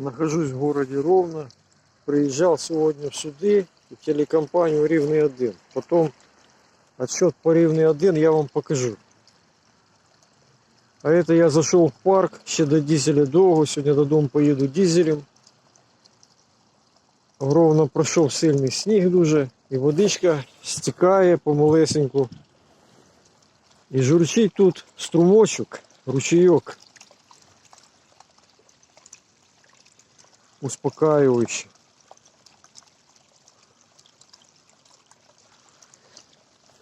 Нахожусь в городе Ровно. Приезжал сегодня в телекомпанию Рівний 1. Потом отчет по Рівний 1 я вам покажу. А это я зашел в парк, ще до дизеля довго, сьогодні додому поїду дизелем. Ровно пройшов сильний сніг дуже, і водичка стікає помалесеньку. І журчить тут струмочок, ручейок. Успокаивающий.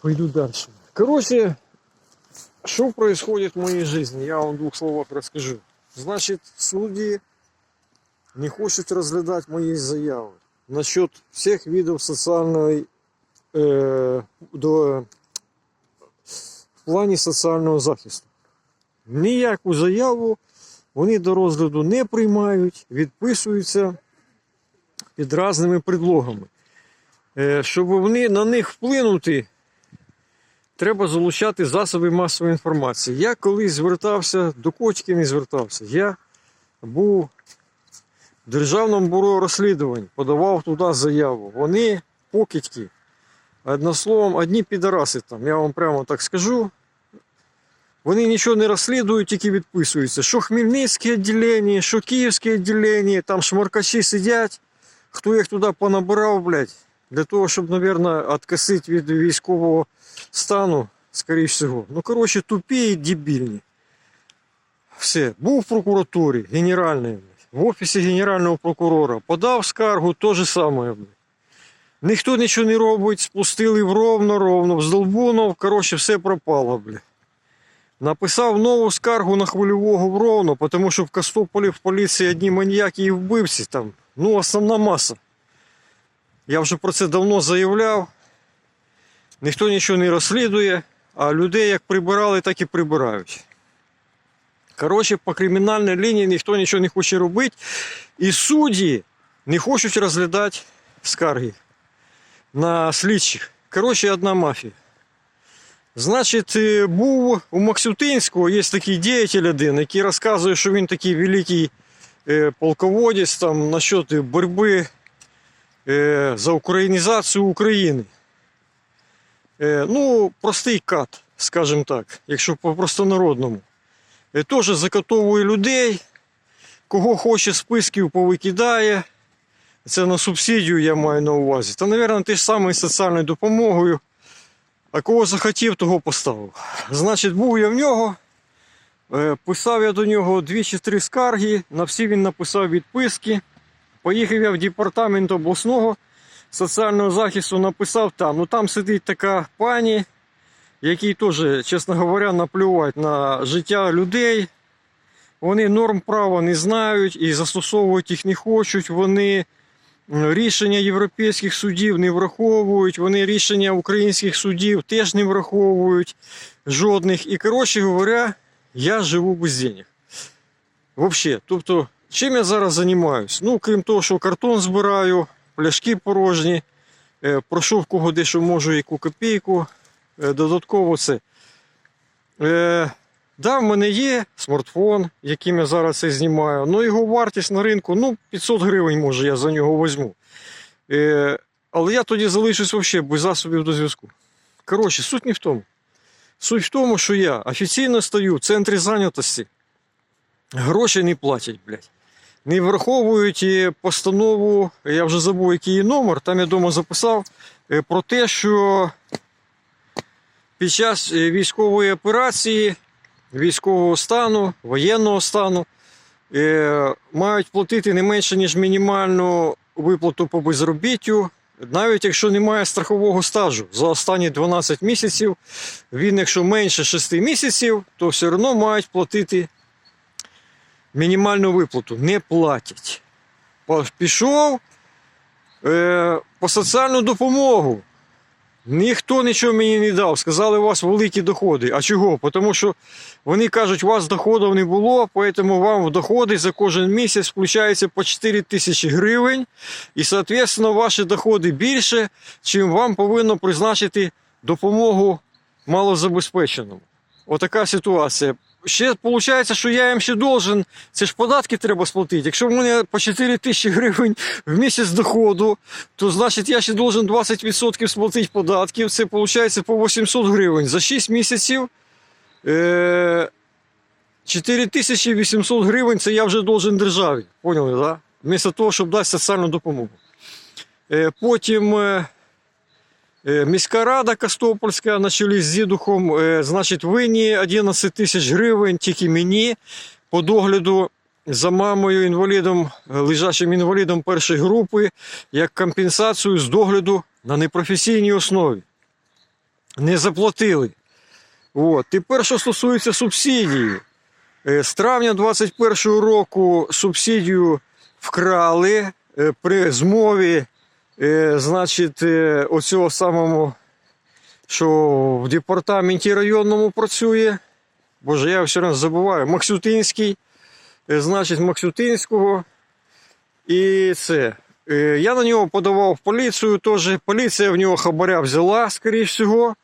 Пойду дальше. Короче, что происходит в моей жизни, я вам в двух словах расскажу. Значит, судьи не хочуть розглядати мої заяви насчет всіх видів соціальної е, до, в плані соціального захисту. Ніяку заяву вони до розгляду не приймають, відписуються під різними предлогами. Е, щоб вони на них вплинути, треба залучати засоби масової інформації. Я колись звертався, до кочки не звертався. Я був в Державному бюро розслідувань, подавав туди заяву. Вони покидьки. Одним словом, одні підараси там, я вам прямо так скажу. Вони нічого не розслідують, тільки відписуються. Що Хмельницьке відділення, що Київське відділення, там шмаркачі сидять. Хто їх туди понабирав, блядь, для того, щоб, мабуть, відкосити від військового стану, скоріш всього. Ну, коротше, тупі і дебільні. Все, був в прокуратурі генеральної, блядь, в офісі генерального прокурора, подав скаргу, то же саме. блядь. Ніхто нічого не робить, спустили в ровно, ровно, в Здолбунов, коротше, все пропало, блядь. Написав нову скаргу на хвильового в Ровно, тому що в Костополі в поліції одні маніяки і вбивці там. Ну, основна маса. Я вже про це давно заявляв. Ніхто нічого не розслідує, а людей як прибирали, так і прибирають. Коротше, по кримінальній лінії ніхто нічого не хоче робити. І судді не хочуть розглядати скарги на слідчих. Коротше, одна мафія. Значить, е, був у Максютинського, є такий діятель один, який розказує, що він такий великий е, полководець там, насчет боротьби е, за українізацію України. Ну, простий кат, скажімо так, якщо по простонародному. Е, Теж закатовує людей, кого хоче списків повикидає. Це на субсидію я маю на увазі. Та, мабуть, те ж саме з соціальною допомогою. А кого захотів, того поставив. Значить, був я в нього, е, писав я до нього дві чи три скарги, на всі він написав відписки. Поїхав я в департамент обласного соціального захисту, написав там. Ну там сидить така пані, якій теж, чесно говоря, наплювати на життя людей. Вони норм права не знають і застосовувати їх не хочуть. Вони рішення європейських судів не враховують, вони рішення українських судів теж не враховують жодних. І, коротше говоря, я живу без денег. Взагалі, тобто, чим я зараз займаюся? Ну, крім того, що картон збираю, пляшки порожні, е, прошу кого дещо можу яку копійку. Е, Додатково це. Е, Да, в мене є смартфон, яким я зараз це знімаю. Ну, його вартість на ринку ну, 500 гривень, може, я за нього візьму. Е, але я тоді залишусь взагалі без засобів до зв'язку. Коротше, суть не в тому. Суть в тому, що я офіційно стою в центрі зайнятості, гроші не платять, блядь. Не враховують постанову, я вже забув, який її номер, там я вдома записав, е, про те, що під час е, військової операції військового стану, воєнного стану е, мають платити не менше, ніж мінімальну виплату по безробіттю, навіть якщо немає страхового стажу за останні 12 місяців, він, якщо менше 6 місяців, то все одно мають платити мінімальну виплату. Не платять. Пішов е, по соціальну допомогу. Ніхто нічого мені не дав. Сказали, у вас великі доходи. А чого? Тому що вони кажуть, у вас доходів не було, тому вам доходи за кожен місяць включається по 4 тисячі гривень. І, відповідно, ваші доходи більше, чим вам повинно призначити допомогу малозабезпеченому. Отака ситуація. Ще виходить, що я їм ще должен. Це ж податки треба сплатити. Якщо в мене по 4 тисячі гривень в місяць доходу, то значить я ще должен 20% сплатити податків. Це виходить по 800 гривень. За 6 місяців е, 4800 гривень це я вже должен державі. Поняли? Да? Вмісто того, щоб дати соціальну допомогу. Е, потім. Е, Міська рада Костопольська на чолі з дідухом, е, значить, винні 11 тисяч гривень тільки мені по догляду за мамою інвалідом, лежачим інвалідом першої групи, як компенсацію з догляду на непрофесійній основі. Не заплатили. От. Тепер, що стосується субсидії, Е, з травня 2021 року субсидію вкрали при змові Е, значить, е, оцього самому, що в департаменті районному працює. Боже, я все одно забуваю. Максютинський, е, значить, Максютинського. І це. Е, Я на нього подавав в поліцію теж. Поліція в нього хабаря взяла, скоріш всього.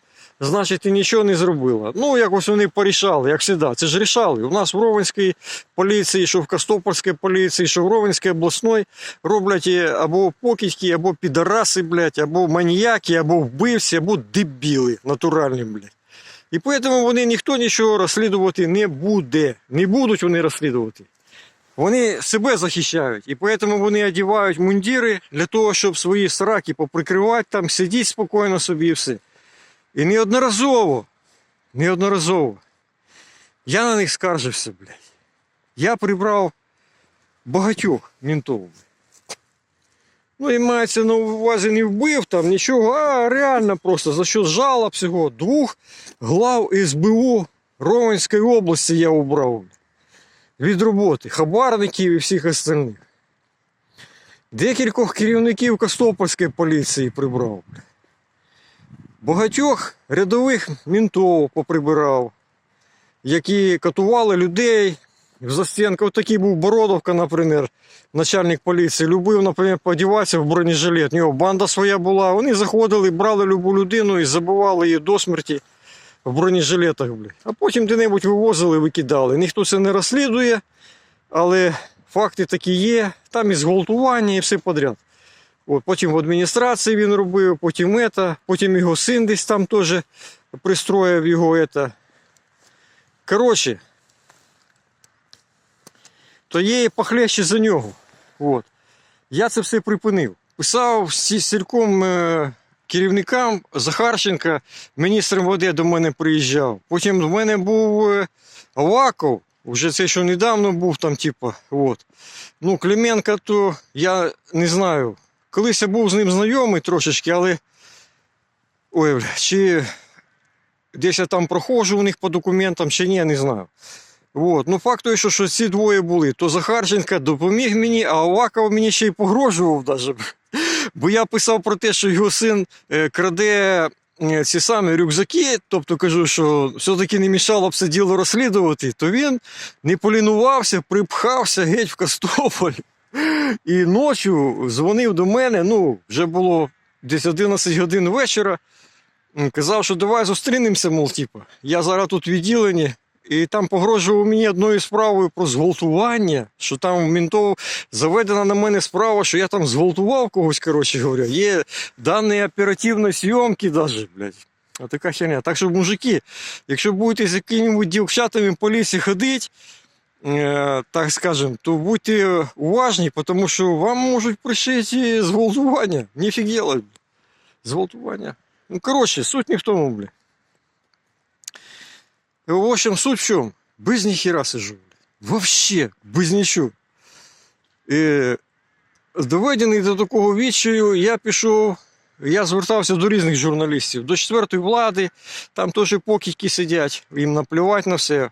Значить, і нічого не зробила. Ну, якось вони порішали, як завжди. Це ж рішали. У нас в Ровенській поліції, що в Костопольській поліції, що в Ровенській обласної роблять е, або покидьки, або підараси, блядь, або маніяки, або вбивці, або дебіли натуральні, блядь. І тому вони ніхто нічого розслідувати не буде. Не будуть вони розслідувати. Вони себе захищають, і тому вони одягають мундіри для того, щоб свої сраки поприкривати, там сидіть спокійно собі і все. І неодноразово, неодноразово. Я на них скаржився, блядь. Я прибрав багатьох ментов. Ну і мається на увазі не вбив там нічого, а реально просто за що жалоб всього двох глав СБУ Ровенської області я убрав від роботи, хабарників і всіх остальних. Декількох керівників Костопольської поліції прибрав. Багатьох рядових мінтов поприбирав, які катували людей в застінках. Такий був Бородовка, наприклад, начальник поліції. Любив, наприклад, подіватися в бронежилет. У нього банда своя була. Вони заходили, брали любу людину і забивали її до смерті в бронежилетах. А потім де-небудь вивозили, викидали. Ніхто це не розслідує, але факти такі є. Там і зґвалтування, і все подряд. От, потім в адміністрації він робив, потім ета, потім його син десь там теж пристроїв його ета. Коротше, то є і похлеще за нього. От. Я це все припинив. Писав сільком е, керівникам Захарченка, міністр МВД до мене приїжджав. Потім до мене був е, Аваков, вже це що недавно був там, типу, от. Ну, Клименко, то я не знаю. Колись я був з ним знайомий трошечки, але. Ой, чи десь я там проходжу у них по документам, чи ні, не знаю. От. Ну, факт той, що, що ці двоє були, то Захарченка допоміг мені, а Аваков мені ще й погрожував даже. Бо я писав про те, що його син е, краде е, ці самі рюкзаки, тобто кажу, що все-таки не мішало б це діло розслідувати, то він не полінувався, припхався геть в Костополь. І ночі дзвонив до мене, ну, вже було десь 11 годин вечора. Казав, що давай зустрінемося, мов, типу. Я зараз тут в відділенні, і там погрожував мені одною справою про зґвалтування, що там в ментов заведена на мене справа, що я там зґвалтував когось, коротше говоря. Є дані оперативної зйомки навіть, блядь. А така херня. Так що, мужики, якщо будете з якими-небудь дівчатами поліції ходити, е, так скажем, то будьте уважні, тому що вам можуть пришити зґвалтування. Ніфіг делать. Зґвалтування. Ну, коротше, суть не в тому, бля. В общем, суть в чем? Без ніхіра сижу. Вообще, без нічого. Е, доведений до такого відчаю, я пішов, я звертався до різних журналістів, до четвертої влади, там теж покидьки сидять, їм наплювати на все.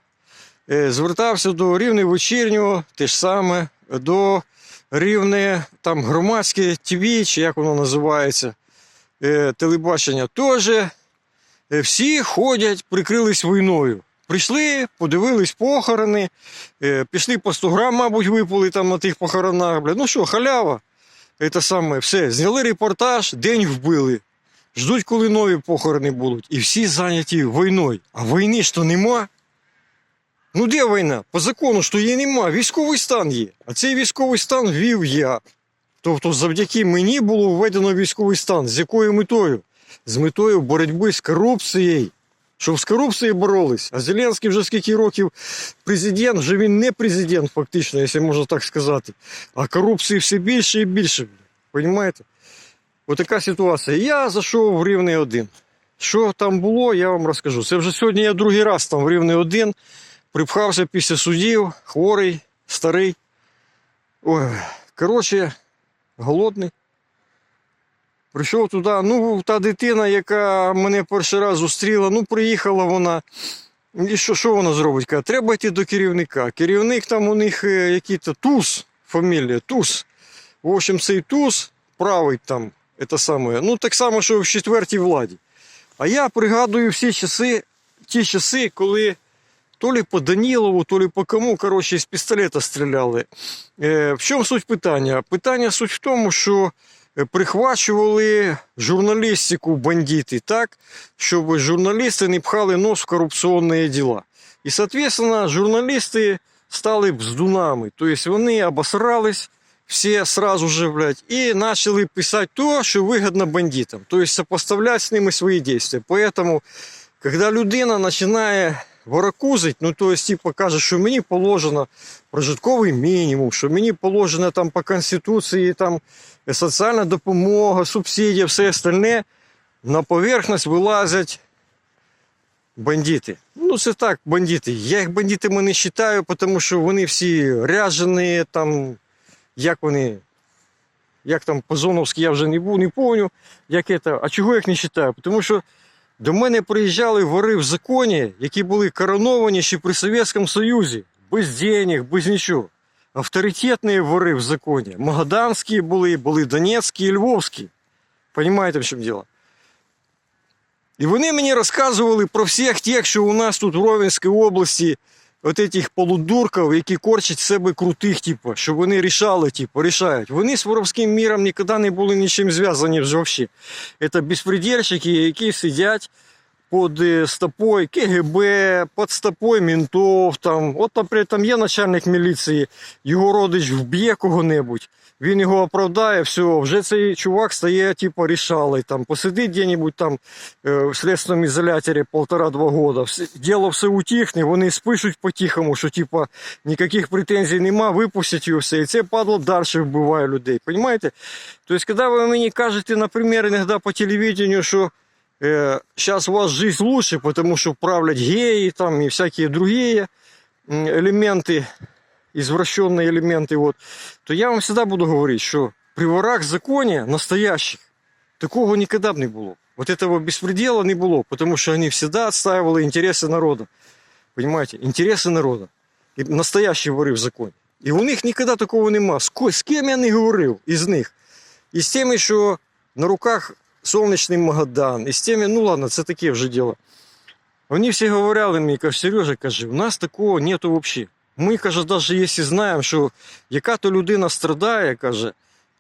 Е, звертався до рівне вечірнього, те ж саме, до рівне там громадське ТВ, чи як воно називається, е, телебачення теж. Е, Всі ходять, прикрились війною. Прийшли, подивились похорони, пішли по 100 грам, мабуть, випали там на тих похоронах. Бля. Ну що, халява. Це саме, все. Зняли репортаж, день вбили. Ждуть, коли нові похорони будуть. І всі зайняті війною. А війни ж то нема. Ну де війна? По закону, що її нема, військовий стан є. А цей військовий стан ввів я. Тобто завдяки мені було введено військовий стан. З якою метою? З метою боротьби з корупцією. Щоб з корупцією боролись. А Зеленський вже скільки років президент, вже він не президент, фактично, якщо можна так сказати. А корупції все більше і більше. Понимаєте? Отака ситуація. Я зайшов в рівний один. Що там було, я вам розкажу. Це вже сьогодні я другий раз там в рівний один. Припхався після судів, хворий, старий. Ой, коротше, голодний. Прийшов туди, ну, та дитина, яка мене перший раз зустріла, ну, приїхала вона. І що, що вона зробить? Каже, треба йти до керівника. Керівник там у них е, який-то Туз, фамілія Туз. В общем, цей Туз править там, це саме, ну так само, що в четвертій владі. А я пригадую всі часи, ті часи, коли то ли по Данілову, то ли по кому, коротше, з пістолета стріляли. Е, в чому суть питання? Питання суть в тому, що е, прихвачували журналістику бандити так, щоб журналісти не пхали нос в корупційні діла. І, соответственно, журналісти стали бздунами. Тобто вони обосрались все сразу же, блядь, и начали писать то, що вигідно бандитам. Тобто сопоставлять з ними свої дії. Поэтому, когда людина починає ворокузить, ну то есть, типа, каже, що мені положено прожитковий мінімум, що мені положено там по Конституції там соціальна допомога, субсидія, все остальне, на поверхність вилазять бандити. Ну, це так, бандити. Я їх бандитами не вважаю, тому що вони всі ряжені, там, як вони, як там по-зоновськи я вже не був, не це. А чого я їх не вважаю? Тому що до мене приїжджали вори в законі, які були короновані ще при Совєтському Союзі, без денег, без нічого. Авторитетні вори в законі. Магаданські були, були Донецькі і Львовські. Понимаєте, в чому діло? І вони мені розказували про всіх тих, що у нас тут в Ровенській області, от этих полудурків, які корчать себе крутих, типу, щоб вони рішали, типу, рішають. Вони з воровським міром ніколи не були нічим зв'язані взагалі. Це безпредельщики, які сидять під е, стопою КГБ, під стопою ментов. Там. От, наприклад, там є начальник міліції, його родич вб'є кого-небудь Він його оправдає, все, вже цей чувак стає, типу, рішалий, там, посидить де-небудь там е, в слідственному ізоляторі полтора-два года. Все, діло все утихне, вони спишуть по-тихому, що, типу, ніяких претензій нема, випустять його все. І це падло далі вбиває людей. Понимаете? Тобто, коли ви мені кажете, наприклад, іноді по телевидению, що э, сейчас у вас жизнь лучше, потому что правлять геи там и всякие другие м, элементы, извращенные элементы, вот, то я вам всегда буду говорить, что при ворах в законе настоящих такого никогда б не было. Вот этого беспредела не было, потому что они всегда отстаивали интересы народа. Понимаете? Интересы народа. І настоящі вори в законі. І у них ніколи такого нема. З, ко- з ким я не говорив із них? І з тими, що на руках сонячний Магадан, і з тими, ну ладно, це таке вже діло. Вони всі говорили мені, каже, Сережа, каже, у нас такого нету взагалі. Ми, каже, навіть якщо знаємо, що яка то людина страдає, каже,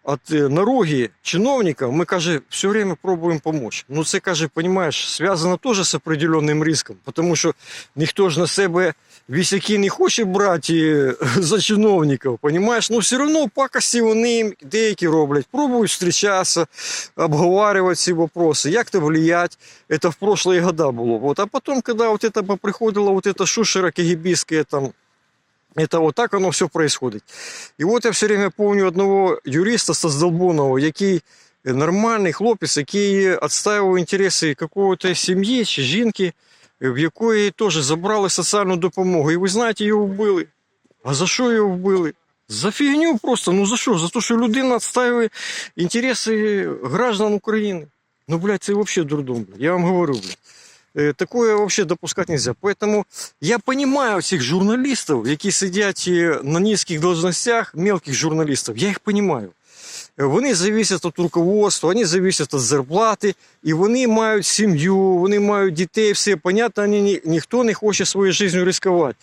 від е, наруги чиновників, ми, каже, все время пробуємо допомогти. Ну це, каже, понимаешь, зв'язано теж з определенним риском, тому що ніхто ж на себе вісяки не хоче брати е, за чиновників, понимаешь? Ну все одно пакості вони деякі роблять, пробують зустрічатися, обговаривать ці вопросы, як то влиять. Это в прошлые года было. Вот. А потом, когда вот это приходила вот эта шушера кагибистская там, это вот так оно все происходит. І от я все время помню одного юриста Создолбонова, який нормальний хлопець, який відстоював інтереси якоїсь сім'ї чи жінки, в якої теж забрали соціальну допомогу. І ви знаєте, його вбили. А за що його вбили? За фігню просто. Ну за що? За те, що людина відстоює інтереси граждан України. Ну, блядь, це взагалі дурдом. Я вам говорю, блядь. Е, Такое вообще допускать нельзя. Поэтому я понимаю всех журналистов, які сидять е, на низких должностях, мелких журналистов. Я їх понимаю. Вони зависять від руководства, вони зависять від зарплати, і вони мають сім'ю, вони мають дітей, все понятно, ні- ніхто не хоче своєю життю ризикувати.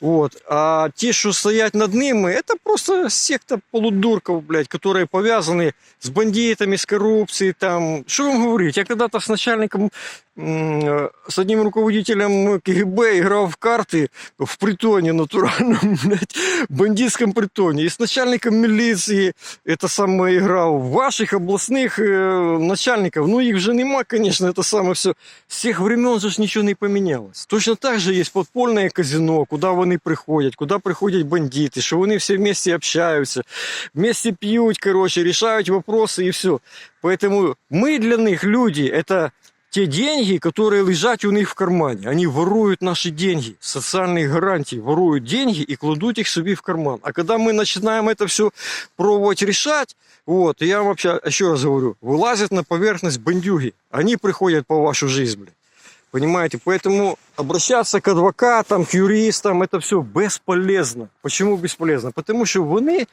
Вот. А те, что стоять над ними, это просто секта полудурков, блядь, которые повязаны с бандитами, с коррупцией, там. Что вам говорить? Я когда-то с начальником, э, с одним руководителем КГБ играл в карты в притоне натуральном, блядь, бандитском притоне. И с начальником милиции это самое играл. Ваших областных э, начальников, ну их же нема, конечно, это самое все. С тех времен же ничего не поменялось. Точно так же есть подпольное казино, куда вони приходять, куди приходять бандити, що вони всі вместе общаються, вместе п'ють, короче, решают вопросы и все. Поэтому мы для них люди, это те деньги, которые лежат у них в кармане. Они воруют наши деньги, социальные гарантии, воруют деньги и кладут их себе в карман. А когда мы начинаем это все пробовать решать, вот, я вообще, еще раз говорю, вылазят на поверхность бандюги. Они приходят по вашу жизнь, блядь. Понимаете? Поэтому обращаться к адвокатам, к юристам, это все бесполезно. Почему бесполезно? Потому что вони,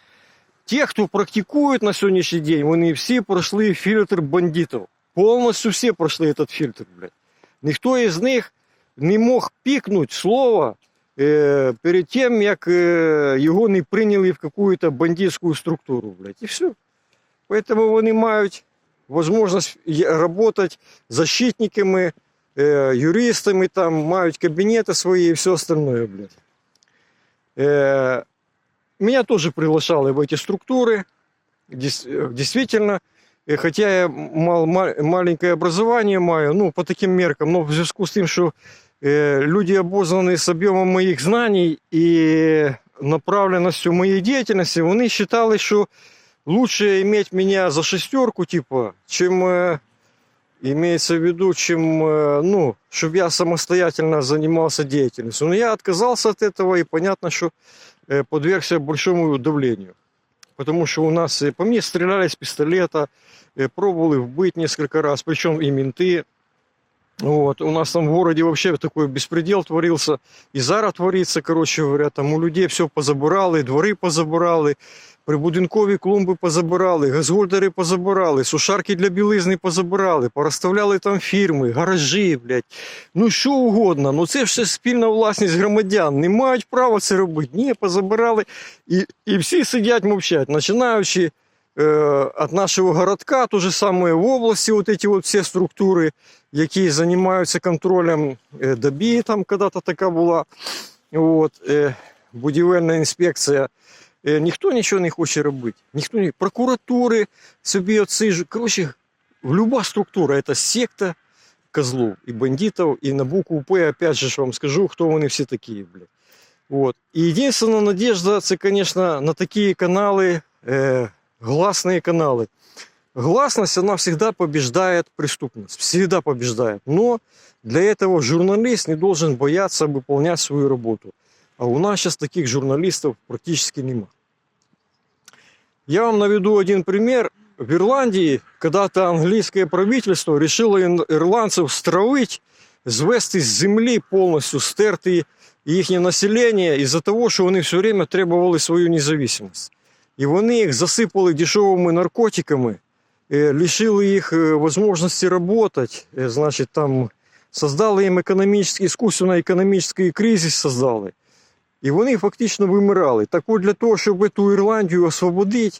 те, хто практикують на сьогоднішній день, вони всі пройшли фільтр бандитів. Повністю всі пройшли этот фільтр, блядь. Ніхто із них не мог пікнути слово е, перед тим, як е, його не прийняли в какую-то бандитську структуру, блядь. І все. Поэтому вони мають можливість працювати защитниками, э, юристами, там мають кабинеты свои и все остальное, блядь. Э, меня тоже приглашали в эти структуры, Дес- э, действительно, э, хотя я мал- ма- маленькое образование маю, ну, по таким меркам, но в зв'язку з тим, що э, люди обознані з об'ємом моїх знань і направленістю моєї діяльності, вони вважали, що лучше иметь меня за шестерку, типа, чем э, имеется в виду, чем, э, ну, чтобы я самостоятельно занимался деятельностью. Но я отказался от этого, и понятно, что э, подвергся большому давлению. Потому что у нас э, по мне стреляли с пистолета, э, пробовали вбыть несколько раз, причем и менты. Вот. У нас там в городе вообще такой беспредел творился. И зараз творится, короче говоря, там у людей все позабирали, двори позабирали, прибудинкові клумби позабирали, газгольдери позабирали, сушарки для білизни позабирали, порозставляли там фірми, гаражі, блядь. Ну що угодно. Ну це ж все спільна власність громадян. Не мають права це робити. Ні, позабирали. І, і всі сидять мовчать, починаючи э, от нашего городка, то же самое в области, вот эти вот все структуры, які займаються контролем э, ДАБІ, там когда-то така була, вот, э, будівельна інспекція. Е, ніхто нічого не хоче робити. Ніхто не... Прокуратури собі оцижують. Коротше, люба структура це секта козлов і бандитів, і на букву П, опять же ж вам скажу, хто вони всі такі, блядь. Вот. І єдина надежда, це, конечно, на такі канали, э, гласные каналы. Гласность, она всегда побеждает преступность, всегда побеждает. Но для этого журналист не должен бояться выполнять свою работу. А у нас сейчас таких журналистов практически нема. Я вам наведу один пример. В Ирландии когда-то английское правительство решило ин- ирландцев стравить, звести з землі повністю, стерти їхнє населення із-за того, що вони все время требували свою незалежність. І вони їх засипали дешевими наркотиками, е, лишили їх е, можливості працювати, е, значить, там создали їм економічний, іскусственно економічний кризис создали. І вони фактично вимирали. Так от для того, щоб ту Ірландію освободити,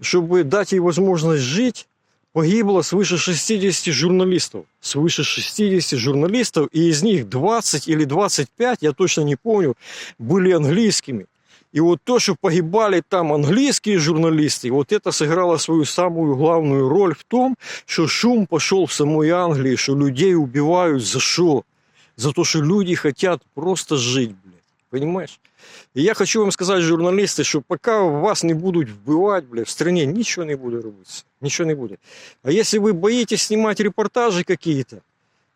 щоб дати їй можливість жити, погибло свыше 60 журналистов. Свыше 60 журналистов, и из них 20 или 25, я точно не помню, были английскими. И вот то, что погибали там английские журналисты, вот это сыграло свою самую главную роль в том, что шум пошел в самой Англии, что людей убивают за что? За то, что люди хотят просто жить, блядь. Понимаешь? И я хочу вам сказать, журналисты, что пока вас не будут вбивать, блядь, в стране ничего не будет робиться. Ничего не будет. А если вы боитесь снимать репортажи какие-то,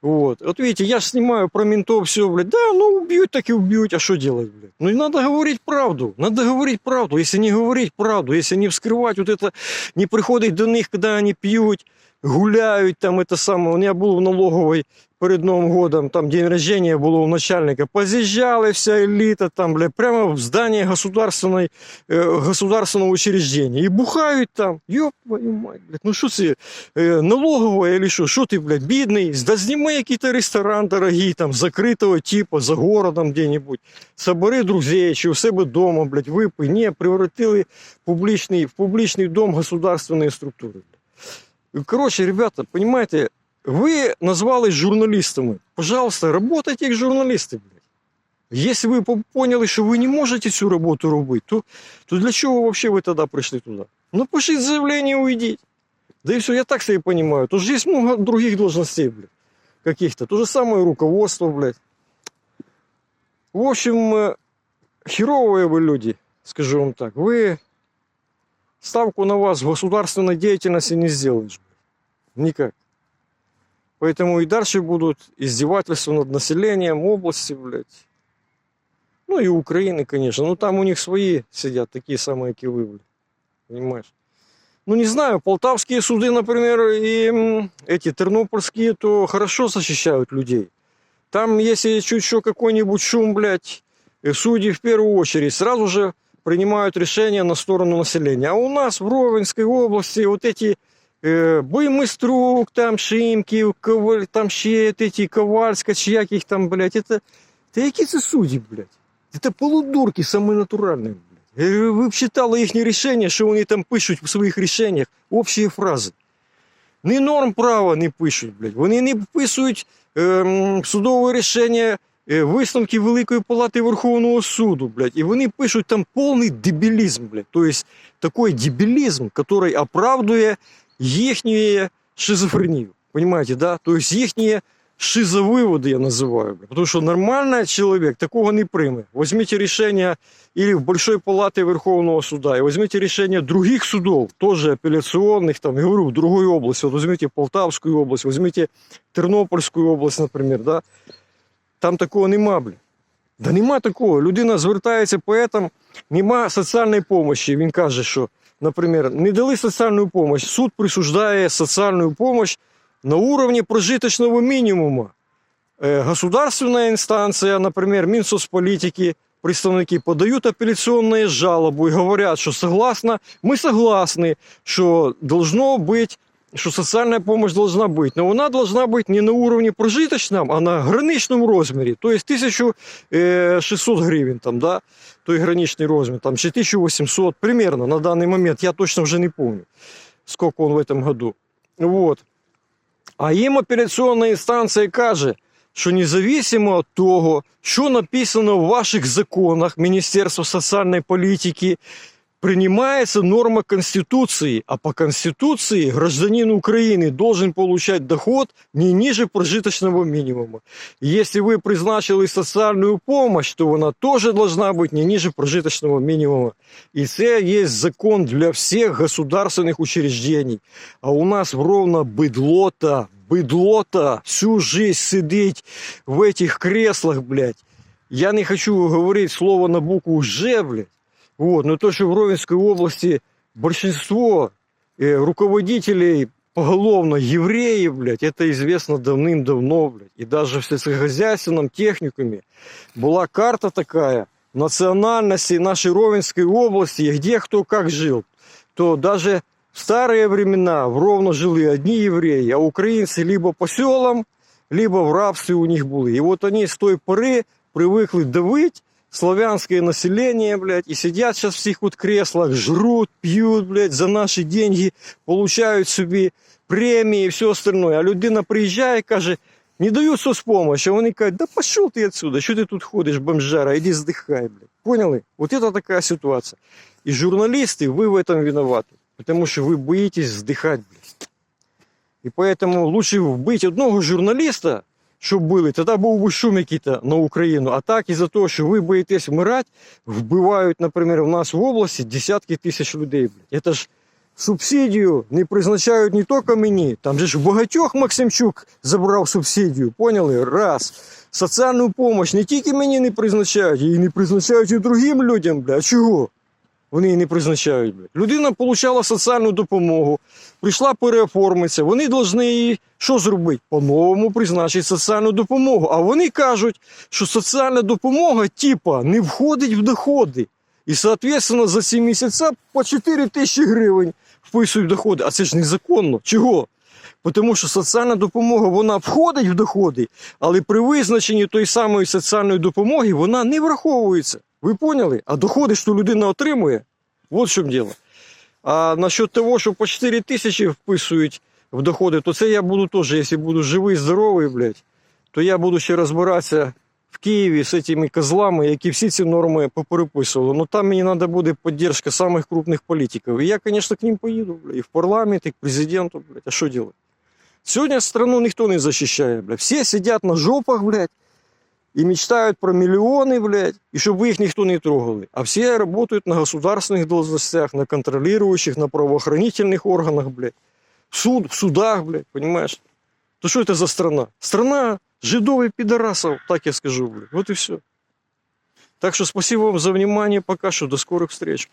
вот, вот видите, я ж снимаю про ментов все, блядь, да, ну убьют, так и убьют, а что делать, блядь? Ну и надо говорить правду, надо говорить правду, если не говорить правду, если не вскрывать вот это, не приходить до них, когда они пьют, гуляют там, это самое, у меня был в налоговой перед Новым годом, там день рождения было у начальника, позъезжали вся элита там, бля, прямо в здании государственной, э, государственного учреждения. И бухают там, ёб твою мать, блядь, ну що це, э, налоговая или що, що ти, блядь, бідний, да зніми якийсь ресторан дорогий, там, закритого типу, за городом где-нибудь, собери друзей, чи у себе дома, блядь, випий, ні, превратили публичный, в публичный дом государственные структуры. Короче, ребята, понимаете, вы назвались журналистами. Пожалуйста, работайте как журналисты, блядь. Если вы по- поняли, що ви не можете цю роботу робити, то, то для чого вообще ви тоді прийшли туди? Ну, пишіть заявление и уйдите. Да и все, я так себе понимаю. Тут же есть много других должностей, блядь, каких-то. То же самое руководство, блядь. В общем, э, херовые вы люди, скажу вам так. Вы ставку на вас в государственной деятельности не сделаешь. блядь. Никак. Поэтому и дальше будут издевательства над населением области, блядь. Ну и Украины, конечно. Ну там у них свои сидят, такие самые, как и вы, блядь. Понимаешь? Ну не знаю, полтавские суды, например, и эти тернопольские, то хорошо защищают людей. Там, если чуть что какой-нибудь шум, блядь, э, судьи в первую очередь сразу же принимают решения на сторону населения. А у нас в Ровенской области вот эти Буймиструк, там Шимків, Коваль, там ще от эти Ковальська, чи як їх там, блядь, это, та які це судді, блядь? Это полудурки самые натуральные, блядь. Я говорю, Ви б читали їхні рішення, що вони там пишуть в своїх рішеннях, общі фрази. Ні норм права не пишуть, блядь. Вони не вписують ем, судове рішення е, висновки Великої Палати Верховного суду, блядь. І вони пишуть там повний дебілізм, блядь. Тобто такий дебілізм, який оправдує їхню шизофренію. Понимаете, да? То есть їхні шизовыводы я называю. блядь. Потому что нормальный человек такого не прийме. Возьмите решение или в Большой Палате Верховного суда, и возьмите решение других судов, тоже апелляционных, там, я говорю, в другой области. Вот возьмите Полтавскую область, возьмите Тернопольскую область, например, да? Там такого нема, блядь. Да нема такого. Людина звертається поетам, нема соціальної помощи. Він каже, що, наприклад, не дали соціальну допомогу. Суд присуждає соціальну допомогу на уровне прожиточного минимума. Э, Государственная инстанция, например, Минсоцполитики, представники подают апелляционные жалобы и говорят, что согласно, мы согласны, что должно быть, что социальная помощь должна быть, но она должна быть не на уровне прожиточном, а на граничном размере, то есть 1600 гривен, там, да, той граничный размер, там, чи 1800 примерно на данный момент, я точно уже не помню, сколько он в этом году. Вот. А їм апеляційна інстанція каже, що независимо від того, що написано в ваших законах Міністерства соціальної політики, принимается норма Конституции, а по Конституции гражданин Украины должен получать доход не ниже прожиточного минимума. Если вы призначили социальную помощь, то она тоже должна быть не ниже прожиточного минимума. И це є закон для всех государственных учреждений. А у нас ровно быдлота всю жизнь сидить в этих креслах, блядь. Я не хочу говорить слово на букву «Ж», блядь. Вот, но то, что в Ровенской области большинство э, руководителей поголовно евреи, блядь, это известно давным-давно, блядь. И даже в сельскохозяйственном техникуме была карта такая национальности нашей Ровенской области, где кто как жил. То даже в старые времена в Ровно жили одни евреи, а украинцы либо по селам, либо в рабстве у них были. И вот они с той поры привыкли давить славянское население, блядь, и сидят сейчас в всех вот креслах, жрут, пьют, блядь, за наши деньги, получают собі премії і все остальное. А людина приїжджає і каже, не даю соцпомощь, а вони кажуть, да пошел ты отсюда, що ти тут ходиш, бомжара, иди здыхай, блядь. Поняли? Вот это такая ситуация. И журналисты, вы в этом виноваты, потому что вы боитесь вздыхать, блядь. І поэтому лучше вбити одного журналіста, щоб били, тоді був би шум який-то на Україну. А так, із-за того, що ви боїтесь вмирати, вбивають, наприклад, у нас в області десятки тисяч людей. Це ж субсидію не призначають не тільки мені. Там же ж багатьох Максимчук забрав субсидію. Поняли? Раз. Соціальну допомогу не тільки мені не призначають, її не призначають і другим людям, бля. Чого? Вони її не призначають. Людина отримала соціальну допомогу, прийшла переоформитися. Вони повинні їй що зробити? По-новому призначити соціальну допомогу. А вони кажуть, що соціальна допомога, типа, не входить в доходи. І, соответственно, за ці місяці по 4 тисячі гривень вписують доходи. А це ж незаконно. Чого? Тому що соціальна допомога вона входить в доходи, але при визначенні тої самої соціальної допомоги вона не враховується. Ви поняли? А доходи, що людина отримує, от в чому діло. А насчет того, що по 4 тисячі вписують в доходи, то це я буду теж, якщо буду живий, здоровий, блядь, то я буду ще розбиратися в Києві з цими козлами, які всі ці норми попереписували. Ну там мені треба буде підтримка самих крупних політиків. І я, звісно, к ним поїду, блядь, і в парламент, і к президенту, блядь. А що робити? Сьогодні страну ніхто не захищає, блядь. Всі сидять на жопах, блядь, і мечтають про мільйони, блядь, і щоб їх ніхто не трогали. А всі працюють на государственних должностях, на контролирующих, на правоохранительных органах, блядь. В, суд, в судах, блядь, понимаешь? То що це за страна? Страна жидов и пидорасов, так я скажу, блядь. Вот и все. Так что спасибо вам за внимание. Пока что. До скорых встреч.